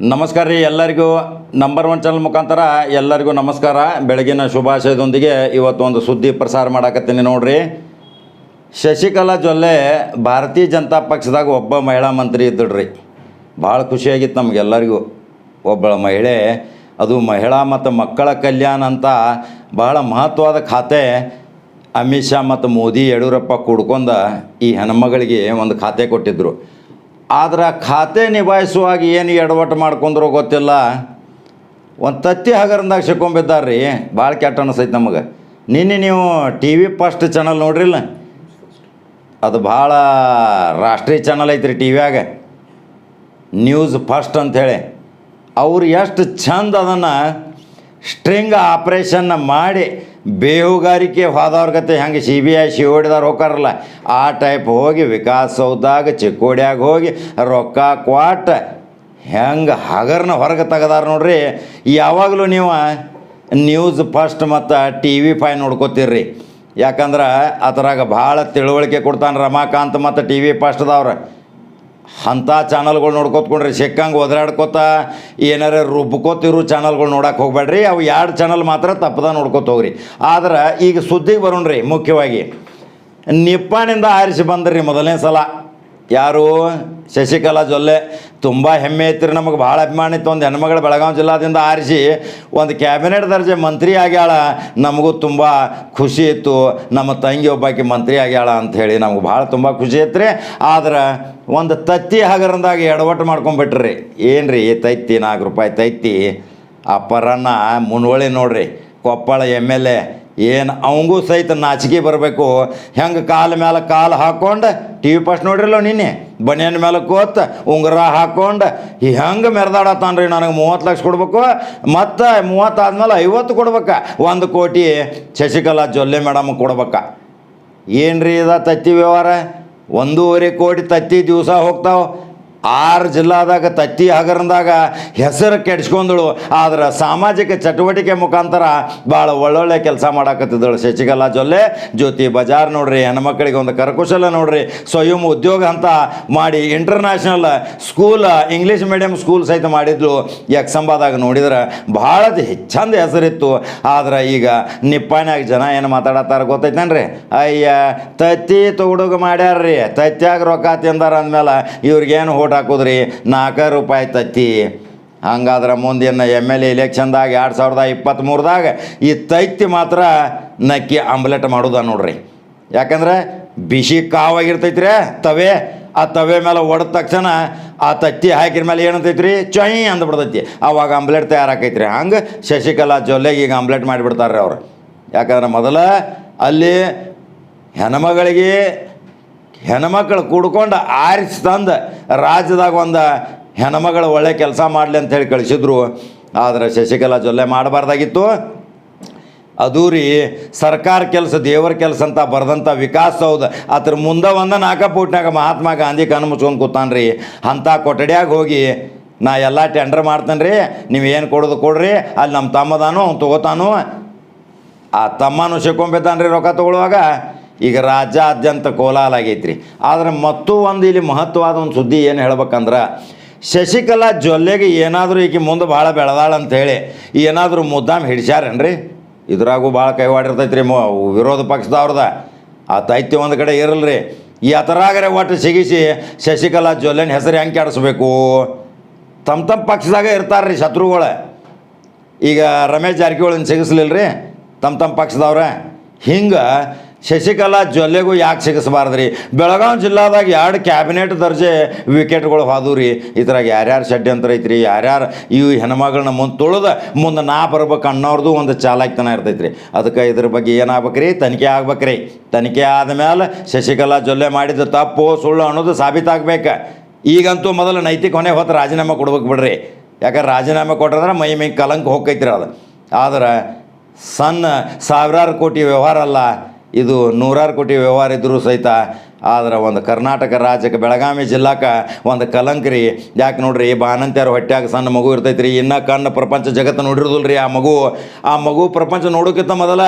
ನಮಸ್ಕಾರ ರೀ ಎಲ್ಲರಿಗೂ ನಂಬರ್ ಒನ್ ಚಾನಲ್ ಮುಖಾಂತರ ಎಲ್ಲರಿಗೂ ನಮಸ್ಕಾರ. ಬೆಳಗಿನ ಶುಭಾಶಯದೊಂದಿಗೆ ಇವತ್ತು ಒಂದು ಸುದ್ದಿ ಪ್ರಸಾರ ಮಾಡಾಕತ್ತೀನಿ ನೋಡ್ರಿ. ಶಶಿಕಲಾ ಜೊಲ್ಲೆ ಭಾರತೀಯ ಜನತಾ ಪಕ್ಷದಾಗ ಒಬ್ಬ ಮಹಿಳಾ ಮಂತ್ರಿ ಇದ್ದಳ್ರಿ ಭಾಳ ಖುಷಿಯಾಗಿತ್ತು ನಮಗೆಲ್ಲರಿಗೂ ಒಬ್ಬಳ ಮಹಿಳೆ, ಅದು ಮಹಿಳಾ ಮತ್ತು ಮಕ್ಕಳ ಕಲ್ಯಾಣ ಅಂತ ಬಹಳ ಮಹತ್ವದ ಖಾತೆ ಅಮಿತ್ ಶಾ ಮತ್ತು ಮೋದಿ ಯಡಿಯೂರಪ್ಪ ಕೂಡ್ಕೊಂಡ ಈ ಹೆಣ್ಮಗಳಿಗೆ ಒಂದು ಖಾತೆ ಕೊಟ್ಟಿದ್ದರು ಆದ್ರೆ ಖಾತೆ ನಿಭಾಯಿಸುವಾಗ ಏನು ಎಡವಟ್ಟು ಮಾಡ್ಕೊಂಡ್ರು ಗೊತ್ತಿಲ್ಲ. ಒಂದು ತತ್ತಿ ಹಗರದಾಗ ಸಿಕ್ಕೊಂಬಿದ್ದಾರೆ ರೀ ಭಾಳ ಕೆಟ್ಟ ಅನಿಸೈತೆ ನಮಗೆ. ನಿನ್ನೆ ನೀವು ಟಿ ವಿ ಫಸ್ಟ್ ಚಾನಲ್ ನೋಡ್ರಿಲ್ಲ? ಅದು ಭಾಳ ರಾಷ್ಟ್ರೀಯ ಚಾನಲ್ ಐತ್ರಿ ಟಿ ವ್ಯಾಗ. ನ್ಯೂಸ್ ಫಸ್ಟ್ ಅಂಥೇಳಿ ಅವ್ರು ಎಷ್ಟು ಚಂದ ಅದನ್ನು ಸ್ಟ್ರಿಂಗ್ ಆಪ್ರೇಷನ್ನ ಮಾಡಿ ಬೇಹುಗಾರಿಕೆ ಹೋದವ್ರ ಗತೆ ಹೆಂಗೆ ಸಿ ಬಿ ಐ ಸಿ ಹೊಡಿದವ್ರು ಹೋಗಾರಲ್ಲ ಆ ಟೈಪ್ ಹೋಗಿ ವಿಕಾಸ್ ಸೌದಾಗ ಚಿಕ್ಕೋಡ್ಯಾಗ ಹೋಗಿ ರೊಕ್ಕ ಕ್ವಾಟ ಹೆಂಗೆ ಹಗರ್ನ ಹೊರಗೆ ತೆಗದಾರ ನೋಡ್ರಿ. ಯಾವಾಗಲೂ ನೀವು ನ್ಯೂಸ್ ಫಸ್ಟ್ ಮತ್ತು ಟಿ ವಿ ಫೈ ನೋಡ್ಕೋತೀರ್ರಿ ಯಾಕಂದ್ರೆ ಅದ್ರಾಗ ಭಾಳ ತಿಳುವಳಿಕೆ ಕೊಡ್ತಾನೆ ರಮಾಕಾಂತ್ ಮತ್ತು ಟಿ ವಿ ಫಸ್ಟ್ದವ್ರು ಅಂಥ ಚಾನಲ್ಗಳು ನೋಡ್ಕೊತ್ಕೊಂಡ್ರಿ ಸಿಕ್ಕಂಗೆ ಒದರಾಡ್ಕೋತ, ಏನಾರ ರುಬ್ಕೋತಿರೋ ಚಾನಲ್ಗಳು ನೋಡಕ್ಕೆ ಹೋಗ್ಬೇಡ್ರಿ ಅವು ಎರಡು ಚಾನಲ್ ಮಾತ್ರ ತಪ್ಪದ ನೋಡ್ಕೊತ ಹೋಗ್ರಿ. ಆದ್ರೆ ಈಗ ಸುದ್ದಿಗೆ ಬರೋಣ್ರಿ, ಮುಖ್ಯವಾಗಿ. ನಿಪ್ಪಾಣಿಂದ ಆರಿಸಿ ಬಂದ್ರಿ ಮೊದಲನೇ ಸಲ. ಯಾರು? ಶಶಿಕಲಾ ಜೊಲ್ಲೆ. ತುಂಬ ಹೆಮ್ಮೆ ಐತ್ರಿ ನಮಗೆ. ಭಾಳ ಅಭಿಮಾನ ಇತ್ತು. ಒಂದು ಹೆಣ್ಮಗಳು ಬೆಳಗಾವಿ ಜಿಲ್ಲಾದಿಂದ ಆರಿಸಿ ಒಂದು ಕ್ಯಾಬಿನೆಟ್ ದರ್ಜೆ ಮಂತ್ರಿ ಆಗ್ಯಾಳ. ನಮಗೂ ತುಂಬ ಖುಷಿ ಇತ್ತು. ನಮ್ಮ ತಂಗಿ ಒಬ್ಬಾಕಿ ಮಂತ್ರಿ ಆಗ್ಯಾಳ ಅಂತ ಹೇಳಿ ನಮ್ಗೆ ಭಾಳ ತುಂಬ ಖುಷಿ ಐತ್ರಿ. ಆದ್ರೆ ಒಂದು ತತ್ತಿ ಹಗರಂದಾಗ ಎಡವಟ್ಟು ಮಾಡ್ಕೊಂಬಿಟ್ರಿ. ಏನು ರೀ ತೈತಿ ನಾಲ್ಕು ರೂಪಾಯಿ ತೈತಿ ಆ ಪರನ್ನ ಮುನ್ವಳಿ ನೋಡ್ರಿ. Koppal M L A. ಏನು ಅವಂಗೂ ಸಹಿತ ನಾಚಿಕೆ ಬರಬೇಕು. ಹೆಂಗೆ ಕಾಲ ಮೇಲೆ ಕಾಲು ಹಾಕ್ಕೊಂಡು ಟಿ ವಿ ಫಸ್ಟ್ ನೋಡಿರಲ್ಲ ನಿನ್ನೆ? ಬನಿಯನ್ ಮೇಲೆ ಕೋತ್ ಉಂಗುರ ಹಾಕ್ಕೊಂಡು ಹೆಂಗೆ ಮೆರೆದಾಡತ್ತಾನ್ರಿ ನನಗೆ ಮೂವತ್ತು ಲಕ್ಷ ಕೊಡ್ಬೇಕು, ಮತ್ತು ಮೂವತ್ತಾದ್ಮೇಲೆ ಐವತ್ತು ಕೊಡ್ಬೇಕು, ಒಂದು ಕೋಟಿ ಶಶಿಕಲಾ ಜೊಲ್ಲೆ ಮೇಡಮ್ ಕೊಡ್ಬೇಕ. ಏನು ರೀ ಇದ ತತ್ತಿ ವ್ಯವಹಾರ? ಒಂದೂವರೆ ಕೋಟಿ ತತ್ತಿ ದಿವಸ ಹೋಗ್ತಾವ. ಆರು ಜಿಲ್ಲಾದಾಗ ತತ್ತಿ ಹಗರಣದಾಗ ಹೆಸರು ಕೆಡ್ಸ್ಕೊಂದಳು ಆದ್ರೆ ಸಾಮಾಜಿಕ ಚಟುವಟಿಕೆ ಮುಖಾಂತರ ಭಾಳ ಒಳ್ಳೊಳ್ಳೆ ಕೆಲಸ ಮಾಡಾಕತ್ತಿದ್ದಳು ಶಶಿಕಲಾ ಜೊಲ್ಲೆ. ಜ್ಯೋತಿ ಬಜಾರ್ ನೋಡ್ರಿ, ಹೆಣ್ಮಕ್ಳಿಗೆ ಒಂದು ಕರಕುಶಲ ನೋಡ್ರಿ. ಸ್ವಯಂ ಉದ್ಯೋಗ ಅಂತ ಮಾಡಿ international school English medium school ಸಹಿತ ಮಾಡಿದ್ಲು. ಯಕ್ಷಂಬಾದಾಗ ನೋಡಿದ್ರೆ ಭಾಳ ಹೆಚ್ಚಂದ ಹೆಸರಿತ್ತು. ಆದ್ರೆ ಈಗ ನಿಪ್ಪಾಣ್ಯಾಗ ಜನ ಏನು ಮಾತಾಡತ್ತಾರ ಗೊತ್ತೈತೇನ್ರಿ? ಅಯ್ಯ, ತತ್ತಿ ತೊಗುಡುಗ ಮಾಡ್ಯಾರ್ರಿ. ತತ್ತಿಯಾಗ ರೊಕ್ಕ ತಿಂದಾರ ಅಂದಮೇಲೆ ಇವ್ರಿಗೇನು ಓಟ್ ಹಾಕೋದ್ರಿ ನಾಲ್ಕು ರೂಪಾಯಿ ತತ್ತಿ ಹಂಗಾದ್ರೆ ಮುಂದಿನ ಎಂ ಎಲ್ ಎ ಇಲೆಕ್ಷನ್ದಾಗ ಎರಡು ಸಾವಿರದ ಇಪ್ಪತ್ತ್ಮೂರದಾಗ ಈ ತೈತಿ ಮಾತ್ರ ನಕ್ಕಿ ಆಮ್ಲೆಟ್ ಮಾಡೋದ ನೋಡ್ರಿ. ಯಾಕಂದ್ರೆ ಬಿಸಿ ಕಾವಾಗಿರ್ತೈತ್ರಿ ತವೆ, ಆ ತವೆ ಮೇಲೆ ಒಡೆದ ತಕ್ಷಣ ಆ ತತ್ತಿ ಹಾಕಿದ ಮೇಲೆ ಏನಂತೈತ್ರಿ? ಚೊಯ್ ಅಂದ್ಬಿಡ್ತೈತಿ ಅವಾಗ ಆಮ್ಲೆಟ್ ತಯಾರಾಕೈತ್ರಿ. ಹಂಗೆ ಶಶಿಕಲಾ ಜೊಲ್ಲೆಗೆ ಈಗ ಆಮ್ಲೆಟ್ ಮಾಡಿಬಿಡ್ತಾರೆ ಅವ್ರು. ಯಾಕಂದ್ರೆ ಮೊದಲ ಅಲ್ಲಿ ಹೆಣ್ಮಗಳಿಗೆ ಹೆಣ್ಮಕ್ಳು ಕೂಡ್ಕೊಂಡು ಆರಿಸಿ ತಂದು ರಾಜ್ಯದಾಗ ಒಂದು ಹೆಣ್ಮಗಳು ಒಳ್ಳೆ ಕೆಲಸ ಮಾಡಲಿ ಅಂತ ಹೇಳಿ ಕಳಿಸಿದ್ರು. ಆದರೆ ಶಶಿಕಲಾ ಜೊಲ್ಲೆ ಮಾಡಬಾರ್ದಾಗಿತ್ತು. ಅದೂರಿ ಸರ್ಕಾರ ಕೆಲಸ, ದೇವರ ಕೆಲಸ ಅಂತ ಬರೆದಂಥ ವಿಕಾಸ್ ಸೌಧ ಅದ್ರ ಮುಂದೆ ಒಂದು ನಾಲ್ಕು ಮಹಾತ್ಮ ಗಾಂಧಿ ಕಣ್ಣು ಮುಚ್ಕೊಂಡು ಕೂತಾನೆ ರೀ. ಅಂಥ ಕೊಠಡಿಯಾಗ ಹೋಗಿ ನಾ ಎಲ್ಲ ಟೆಂಡರ್ ಮಾಡ್ತೇನೆ ರೀ. ನೀವು ಏನು ಕೊಡೋದು ಕೊಡ್ರಿ. ಅಲ್ಲಿ ನಮ್ಮ ತಮ್ಮದಾನು ಅವ್ನು ತೊಗೋತಾನು. ಆ ತಮ್ಮನೂ ಸಿಕ್ಕೊಂಬಿದ್ದಾನೆ ರೀ ರೊಕ್ಕ ತೊಗೊಳುವಾಗ ಈಗ ರಾಜ್ಯಾದ್ಯಂತ ಕೋಲಾಹಲ ಆಗೈತ್ರಿ. ಆದರೆ ಮತ್ತೂ ಒಂದು ಇಲ್ಲಿ ಮಹತ್ವವಾದ ಒಂದು ಸುದ್ದಿ ಏನು ಹೇಳ್ಬೇಕಂದ್ರೆ, ಶಶಿಕಲಾ ಜೊಲ್ಲೆಗೆ ಏನಾದರೂ ಈಕೆ ಮುಂದೆ ಭಾಳ ಅಂತ ಹೇಳಿ ಏನಾದರೂ ಮುದ್ದಾಮ್ ಹಿಡಿಸ್ಯಾರೇನ್ರಿ? ಇದ್ರಾಗೂ ಭಾಳ ಕೈವಾಡಿರ್ತೈತ್ರಿ ಮೊ ವಿರೋಧ ಪಕ್ಷದವ್ರದ. ಆ ದೈತ್ಯ ಒಂದು ಕಡೆ ಇರಲ್ರಿ. ಈ ಅಥರಾಗರೆ ಒಟ್ಟು ಸಿಗಿಸಿ ಶಶಿಕಲಾ ಜೊಲ್ಲೆನ ಹೆಸರು ಹೆಂಗೆ ಕೆಡಿಸ್ಬೇಕು? ತಮ್ಮ ತಮ್ಮ ಪಕ್ಷದಾಗ ಇರ್ತಾರ್ರಿ ಶತ್ರುಗಳು. ಈಗ ರಮೇಶ್ ಜಾರಕಿಹೊಳಿನ ಸಿಗಿಸ್ಲಿಲ್ಲ ರೀ ತಮ್ಮ ತಮ್ಮ ಪಕ್ಷದವ್ರೆ. ಹಿಂಗೆ ಶಶಿಕಲಾ ಜೊಲ್ಲೆಗೂ ಯಾಕೆ ಸಿಗಿಸ್ಬಾರ್ದ್ರಿ? ಬೆಳಗಾವಿ ಜಿಲ್ಲಾದಾಗ ಎರಡು ಕ್ಯಾಬಿನೆಟ್ ದರ್ಜೆ ವಿಕೆಟ್ಗಳು ಹೋದವು ರೀ ಇದ್ರಾಗ ಯಾರ್ಯಾರು ಷಡ್ಯಂತ್ರ ಐತ್ರಿ, ಯಾರ್ಯಾರು ಈ ಹೆಣ್ಮಗಳನ್ನ ಮುಂದೆ ತುಳಿದ ಮುಂದೆ ನಾ ಬರ್ಬೇಕು ಅನ್ನೋರ್ದು ಒಂದು ಚಾಲಾಕ್ತನ ಇರ್ತೈತ್ರಿ. ಅದಕ್ಕೆ ಇದ್ರ ಬಗ್ಗೆ ಏನಾಗ್ಬೇಕ್ರಿ? ತನಿಖೆ ಆಗ್ಬೇಕ್ರಿ. ತನಿಖೆ ಆದಮೇಲೆ ಶಶಿಕಲಾ ಜೊಲ್ಲೆ ಮಾಡಿದ ತಪ್ಪು, ಸುಳ್ಳು ಅನ್ನೋದು ಸಾಬೀತಾಗಬೇಕು. ಈಗಂತೂ ಮೊದಲು ನೈತಿಕ ಹೊಣೆ ಹೊತ್ತು ರಾಜೀನಾಮೆ ಕೊಡ್ಬೇಕು ಬಿಡ್ರಿ. ಯಾಕಂದ್ರೆ ರಾಜೀನಾಮೆ ಕೊಟ್ಟಿದ್ರೆ ಮೈ ಮೈ ಕಲಂಕ ಹೋಗ್ತೈತ್ರಿ ಅದು. ಆದ್ರೆ ಸಣ್ಣ ಸಾವಿರಾರು ಕೋಟಿ ವ್ಯವಹಾರ ಅಲ್ಲ. ಇದು ನೂರಾರು ಕೋಟಿ ವ್ಯವಹಾರ ಇದ್ದರೂ ಸಹಿತ ಆದ್ರೆ ಒಂದು ಕರ್ನಾಟಕ ರಾಜ್ಯಕ್ಕೆ ಬೆಳಗಾವಿ ಜಿಲ್ಲಾಕ್ಕೆ ಒಂದು ಕಲಂಕ ರೀ. ಯಾಕೆ ನೋಡ್ರಿ ಬಾನಂತ್ಯಾರು ಹೊಟ್ಟೆಯಾಗ ಸಣ್ಣ ಮಗು ಇರ್ತೈತೆ ರೀ. ಇನ್ನೂ ಕಣ್ಣು ಪ್ರಪಂಚ ಜಗತ್ತು ನೋಡಿರೋದಿಲ್ಲ ರೀ ಆ ಮಗು. ಆ ಮಗು ಪ್ರಪಂಚ ನೋಡೋಕ್ಕಿಂತ ಮೊದಲ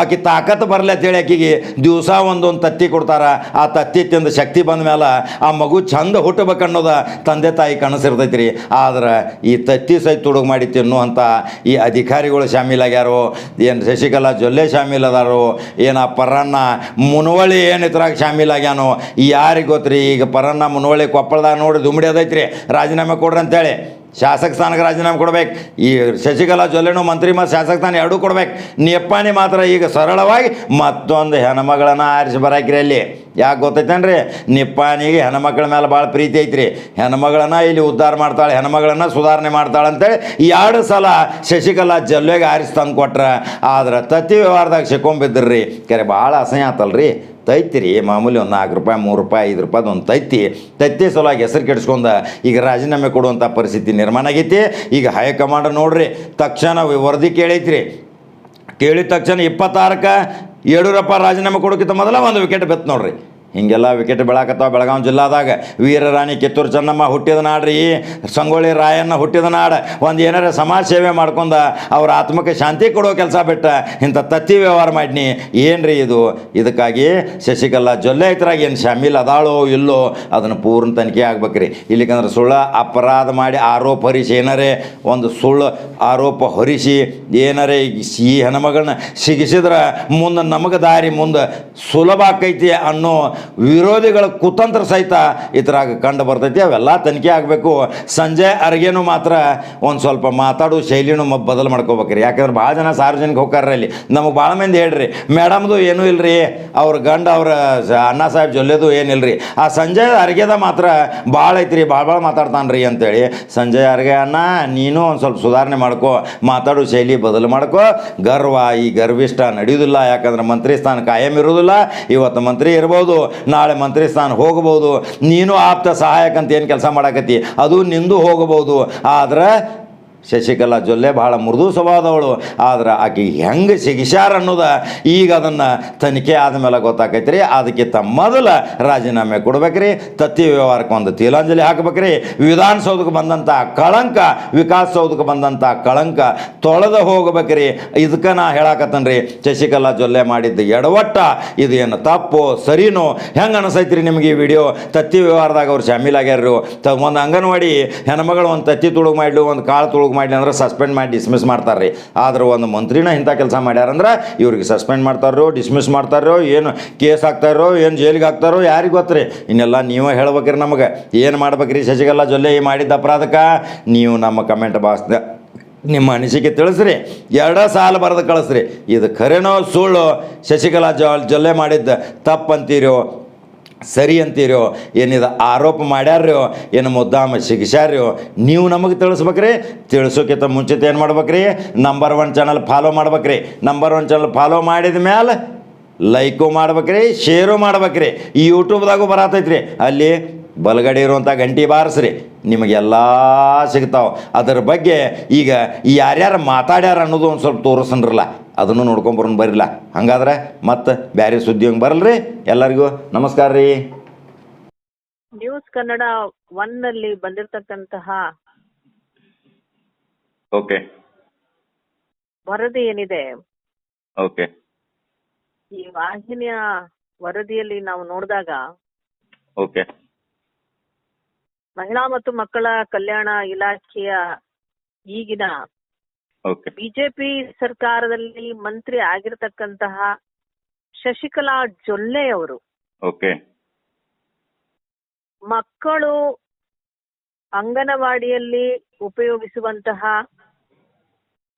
ಆಕೆ ತಾಕತ್ತು ಬರಲಿ ಅಂತೇಳಿ ಆಕಿಗೆ ದಿವಸ ಒಂದೊಂದು ತತ್ತಿ ಕೊಡ್ತಾರೆ. ಆ ತತ್ತಿ ತಿಂದ ಶಕ್ತಿ ಬಂದ ಮೇಲೆ ಆ ಮಗು ಚಂದ ಹುಟ್ಟಬೇಕನ್ನೋದ ತಂದೆ ತಾಯಿ ಕನಸಿರ್ತೈತಿ ರೀ. ಆದ್ರೆ ಈ ತತ್ತಿ ಸಹಿತ ತುಡುಗು ಮಾಡಿ ತಿನ್ನುವಂಥ ಈ ಅಧಿಕಾರಿಗಳು ಶಾಮೀಲಾಗ್ಯಾರೋ ಏನು ಶಶಿಕಲಾ ಜೊಲ್ಲೆ ಶಾಮೀಲ್ ಅದಾರು, ಏನ ಆ ಪರನ್ನ ಮುನವಳ್ಳಿ ಏನು ಇದ್ರಾಗ ಶಾಮೀಲಾಗ್ಯಾನೋ ಯಾರಿಗೆ ಗೊತ್ತ್ರಿ? ಈಗ ಪರನ್ನಮ್ಮ ನೋಡಿ ಕೊಪ್ಪಳದಾಗ ನೋಡಿ ದುಮ್ಡಿ ರೀ ರಾಜೀನಾಮೆ ಕೊಡ್ರಿ ಅಂತೇಳಿ. ಶಾಸಕ ಸ್ಥಾನಕ್ಕೆ ರಾಜೀನಾಮೆ ಕೊಡ್ಬೇಕು. ಈ ಶಶಿಕಲಾ ಜೊಲ್ಲೆನೋ ಮಂತ್ರಿ ಮತ್ತು ಶಾಸಕ ಸ್ಥಾನ ಎರಡೂ ಕೊಡ್ಬೇಕು. ನಿಪ್ಪಾಣಿ ಮಾತ್ರ ಈಗ ಸರಳವಾಗಿ ಮತ್ತೊಂದು ಹೆಣ್ಮಗಳನ್ನು ಆರಿಸಿ ಬರಾಕ್ರಿ ಅಲ್ಲಿ. ಯಾಕೆ ಗೊತ್ತೈತೇನ್ರಿ? ನಿಪ್ಪಾಣಿಗೆ ಹೆಣ್ಮಕ್ಳ ಮೇಲೆ ಭಾಳ ಪ್ರೀತಿ ಐತ್ರಿ. ಹೆಣ್ಮಗಳನ್ನ ಇಲ್ಲಿ ಉದ್ಧಾರ ಮಾಡ್ತಾಳೆ, ಹೆಣ್ಮಗಳನ್ನ ಸುಧಾರಣೆ ಮಾಡ್ತಾಳೆ ಅಂತೇಳಿ ಎರಡು ಸಲ ಶಶಿಕಲಾ ಜೊಲ್ಲೆಗೆ ಆರಿಸಿ ತಂದು ಕೊಟ್ರೆ. ಆದ್ರೆ ತತ್ತಿ ವ್ಯವಹಾರದಾಗ ಸಿಕ್ಕೊಂಬಿದ್ರಿ ಕರೆ ಭಾಳ ಅಸಹ್ಯ ಆತಲ್ರಿ. ತೈತಿ ರೀ ಮಾಮೂಲಿ ಒಂದು ನಾಲ್ಕು ರೂಪಾಯಿ, ಮೂರು ರೂಪಾಯಿ, ಐದು ರೂಪಾಯಿ ಅದೊಂದು ತೈತಿ ತತ್ತಿ ಸಲುವಾಗಿ ಹೆಸರು ಕೆಡಿಸ್ಕೊಂಡ ಈಗ ರಾಜೀನಾಮೆ ಕೊಡುವಂಥ ಪರಿಸ್ಥಿತಿ ನಿರ್ಮಾಣ ಆಗೈತಿ. ಈಗ ಹೈಕಮಾಂಡ್ ನೋಡ್ರಿ, ತಕ್ಷಣ ವರದಿ ಕೇಳೈತ್ರಿ. ಕೇಳಿದ ತಕ್ಷಣ ಇಪ್ಪತ್ತಾರಕ್ಕೆ ಯಡಿಯೂರಪ್ಪ ರಾಜೀನಾಮೆ ಕೊಡೋಕ್ಕಿಂತ ಮೊದಲ ಒಂದು ವಿಕೆಟ್ ಬೆತ್ತು ನೋಡ್ರಿ. ಹಿಂಗೆಲ್ಲ ವಿಕೆಟ್ ಬೆಳಕತ್ತಾವ ಬೆಳಗಾವಿ ಜಿಲ್ಲಾದಾಗ. ವೀರರಾಣಿ ಕಿತ್ತೂರು ಚೆನ್ನಮ್ಮ ಹುಟ್ಟಿದ ನಾಡ್ರಿ ಸಂಗೊಳ್ಳಿ ರಾಯಣ್ಣ ಹುಟ್ಟಿದ ನಾಡ. ಒಂದು ಏನಾರ ಸಮಾಜ ಸೇವೆ ಮಾಡ್ಕೊಂಡ ಅವ್ರ ಆತ್ಮಕ್ಕೆ ಶಾಂತಿ ಕೊಡೋ ಕೆಲಸ ಬಿಟ್ಟ ಇಂಥ ತತ್ತಿ ವ್ಯವಹಾರ ಮಾಡಿನಿ. ಏನ್ರಿ ಇದು? ಇದಕ್ಕಾಗಿ ಶಶಿಕಲಾ ಜೊಲ್ಲೆ ಇದ್ರಾಗ ಏನು ಶಾಮೀಲ್ ಅದಾಳೋ ಇಲ್ಲೋ ಅದನ್ನು ಪೂರ್ಣ ತನಿಖೆ ಆಗ್ಬೇಕ್ರಿ ಇಲ್ಲಿಕಂದ್ರೆ ಸುಳ್ಳ ಅಪರಾಧ ಮಾಡಿ ಆರೋಪ ಹೊರಿಸಿ ಏನಾರೇ ಒಂದು ಸುಳ್ಳು ಆರೋಪ ಹೊರಿಸಿ ಏನಾರೇ ಈ ಹೆಣ್ಮಗಳನ್ನ ಸಿಗಿಸಿದ್ರೆ ಮುಂದೆ ನಮಗೆ ದಾರಿ ಮುಂದೆ ಸುಲಭ ಆಕೈತಿ ಅನ್ನೋ ವಿರೋಧಿಗಳ ಕುತಂತ್ರ ಸಹಿತ ಇದ್ರಾಗ ಕಂಡು ಬರ್ತೈತಿ. ಅವೆಲ್ಲ ತನಿಖೆ ಆಗಬೇಕು. ಸಂಜೆ ಅರ್ಗೇನು ಮಾತ್ರ ಒಂದು ಸ್ವಲ್ಪ ಮಾತಾಡೋ, ಶೈಲಿನೂ ಮ ಬದಲು ಮಾಡ್ಕೋಬೇಕ್ರಿ ಯಾಕಂದ್ರೆ ಭಾಳ ಜನ ಸಾರ್ವಜನಿಕ ಹೋಗ್ತಾರ್ರಿ ಅಲ್ಲಿ ನಮಗೆ ಭಾಳ ಮಂದಿ ಹೇಳ್ರಿ, ಮೇಡಮ್ದು ಏನೂ ಇಲ್ಲರಿ ಅವ್ರ ಗಂಡ ಅವ್ರ ಅಣ್ಣ ಸಾಹೇಬ್ ಜೊಲ್ಲೆದು ಏನಿಲ್ಲರಿ ಆ ಸಂಜಯ್ ಅರ್ಗೆದ ಮಾತ್ರ ಭಾಳ ಐತ್ರಿ, ಭಾಳ ಭಾಳ ಮಾತಾಡ್ತಾನೆ ರೀ ಅಂತೇಳಿ. ಸಂಜಯ್ ಅರ್ಗೆ, ಅಣ್ಣ, ನೀನು ಒಂದು ಸ್ವಲ್ಪ ಸುಧಾರಣೆ ಮಾಡ್ಕೋ, ಮಾತಾಡೋ, ಶೈಲಿ ಬದಲು ಮಾಡ್ಕೋ. ಗರ್ವ ಈ ಗರ್ವಿಷ್ಟ ನಡೆಯುವುದಿಲ್ಲ ಯಾಕಂದ್ರೆ ಮಂತ್ರಿ ಸ್ಥಾನ ಕಾಯಂ ಇರೋದಿಲ್ಲ. ಇವತ್ತು ಮಂತ್ರಿ ಇರ್ಬೋದು. ನಾಳೆ ಮಂತ್ರಿ ಸ್ಥಾನ ಹೋಗ್ಬೋದು ನೀನು ಆಪ್ತ ಸಹಾಯಕ ಅಂತ ಏನು ಕೆಲಸ ಮಾಡಾಕತ್ತಿ? ಅದು ನಿಂದು ಹೋಗಬಹುದು. ಆದ್ರೆ ಶಶಿಕಲಾ ಜೊಲ್ಲೆ ಭಾಳ ಮೃದು ಸ್ವಭಾವದವಳು ಆದ್ರೆ ಆಕೆ ಹೆಂಗೆ ಸಿಗಿಸ್ಯಾರ ಅನ್ನೋದ ಈಗ ಅದನ್ನು ತನಿಖೆ ಆದಮೇಲೆ ಗೊತ್ತಾಕೈತ್ರಿ. ತಮ್ಮ ಮೊದಲ ರಾಜೀನಾಮೆ ಕೊಡ್ಬೇಕ್ರಿ. ತತ್ತಿ ವ್ಯವಹಾರಕ್ಕೆ ಒಂದು ತೀಲಾಂಜಲಿ ಹಾಕ್ಬೇಕ್ರಿ. ವಿಧಾನಸೌಧಕ್ಕೆ ಬಂದಂಥ ಕಳಂಕ, ವಿಕಾಸಸೌಧಕ್ಕೆ ಬಂದಂಥ ಕಳಂಕ ತೊಳೆದು ಹೋಗ್ಬೇಕ್ರಿ. ಇದಕ್ಕೆ ನಾ ಹೇಳಾಕತ್ತನ್ರಿ, ಶಶಿಕಲಾ ಜೊಲ್ಲೆ ಮಾಡಿದ್ದು ಎಡವಟ್ಟ ಇದೇನು ತಪ್ಪು, ಸರಿನೋ? ಹೆಂಗೆ ಅನಿಸೈತ್ರಿ ನಿಮಗೆ ಈ ವಿಡಿಯೋ? ತತ್ತಿ ವ್ಯವಹಾರದಾಗ ಅವ್ರು ಶಾಮೀಲಾಗ್ಯಾರು ತ ಒಂದು ಅಂಗನವಾಡಿ ಹೆಣ್ಮಗಳು ಒಂದು ತತ್ತಿ ತುಳುಗು ಮಾಡಲು, ಒಂದು ಕಾಳು ತುಳುಗು ಮಾಡಲಿ ಅಂದ್ರೆ ಸಸ್ಪೆಂಡ್ ಮಾಡಿ ಡಿಸ್ಮಿಸ್ ಮಾಡ್ತಾರೆ ರೀ ಆದ್ರೆ ಒಂದು ಮಂತ್ರಿನ ಇಂಥ ಕೆಲಸ ಮಾಡ್ಯಾರಂದ್ರೆ ಇವ್ರಿಗೆ ಸಸ್ಪೆಂಡ್ ಮಾಡ್ತಾರೋ ಡಿಸ್ಮಿಸ್ ಮಾಡ್ತಾರೋ, ಏನು ಕೇಸ್ ಹಾಕ್ತಾರೋ, ಏನು ಜೈಲಿಗೆ ಹಾಕ್ತಾರೋ, ಯಾರಿಗೆ ಗೊತ್ತ್ರಿ? ಇನ್ನೆಲ್ಲ ನೀವೇ ಹೇಳ್ಬೇಕ್ರಿ ನಮಗೆ. ಏನು ಮಾಡ್ಬೇಕ್ರಿ ಶಶಿಕಲಾ ಜೊಲ್ಲೆ ಈ ಮಾಡಿದ್ದ ಅಪರಾಧಕ್ಕೆ? ನೀವು ನಮ್ಮ ಕಮೆಂಟ್ ಬಾಕ್ಸ್ದ ನಿಮ್ಮ ಅನಿಸಿಕೆ ತಿಳಿಸ್ರಿ. ಎರಡೇ ಸಾಲ ಬರೆದು ಕಳಿಸ್ರಿ. ಇದು ಖರೇನೋ ಸುಳ್ಳು. ಶಶಿಕಲಾ ಜೊ ಜೊಲ್ಲೆ ಮಾಡಿದ್ದ ತಪ್ಪಂತೀರೋ ಸರಿ ಅಂತೀರೋ, ಏನಿದು ಆರೋಪ ಮಾಡ್ಯಾರ್ಯೋ ಏನು ಮುದ್ದಾಮ ಶಿಕ್ಷಾರ್ಯೋ ನೀವು ನಮಗೆ ತಿಳಿಸ್ಬೇಕ್ರಿ ತಿಳಿಸೋಕ್ಕಿಂತ ಮುಂಚಿತ ಏನು ಮಾಡ್ಬೇಕ್ರಿ ನಂಬರ್ ಒನ್ ಚಾನಲ್ ಫಾಲೋ ಮಾಡ್ಬೇಕ್ರಿ. ನಂಬರ್ ಒನ್ ಚಾನಲ್ ಫಾಲೋ ಮಾಡಿದ ಮೇಲೆ ಲೈಕು ಮಾಡ್ಬೇಕ್ರಿ ಶೇರು ಮಾಡ್ಬೇಕ್ರಿ. ಈ ಯೂಟ್ಯೂಬ್ದಾಗೂ ಬರತೈತ್ರಿ. ಅಲ್ಲಿ ಬಲಗಡೆ ಇರುವಂಥ ಗಂಟಿ ಬಾರಿಸ್ರಿ. ನಿಮಗೆಲ್ಲ ಸಿಗ್ತಾವೆ. ಅದರ ಬಗ್ಗೆ ಈಗ ಯಾರ್ಯಾರು ಮಾತಾಡ್ಯಾರ ಅನ್ನೋದು ಒಂದು ಸ್ವಲ್ಪ ತೋರಿಸನ್ರಲ್ಲ. ಅದನ್ನು ನೋಡ್ಕೊಂಬರೋನು ಬರಿಲ್ಲ ಹಂಗಾದ್ರೆ ಮತ್ತೆ ಬೇರೆ ಸುದ್ದಿ ಹಂಗೆ ಬರಲ್ರಿ? ಎಲ್ಲರಿಗೂ ನಮಸ್ಕಾರ ರೀ. ನ್ಯೂಸ್ ಕನ್ನಡ ಒನ್ನಲ್ಲಿ ಬಂದಿರತಕ್ಕಂತಹ ಓಕೆ ವರದಿ ಏನಿದೆ? ಓಕೆ ಈ ವಾಹಿನಿಯ ವರದಿಯಲ್ಲಿ ನಾವು ನೋಡಿದಾಗ ಓಕೆ ಮಹಿಳಾ ಮತ್ತು ಮಕ್ಕಳ ಕಲ್ಯಾಣ ಇಲಾಖೆಯ ಈಗಿನ ಬಿಜೆಪಿ ಸರ್ಕಾರದಲ್ಲಿ ಮಂತ್ರಿ ಆಗಿರತಕ್ಕಂತಹ ಶಶಿಕಲಾ ಜೊಲ್ಲೆ ಅವರು ಮಕ್ಕಳು ಅಂಗನವಾಡಿಯಲ್ಲಿ ಉಪಯೋಗಿಸುವಂತಹ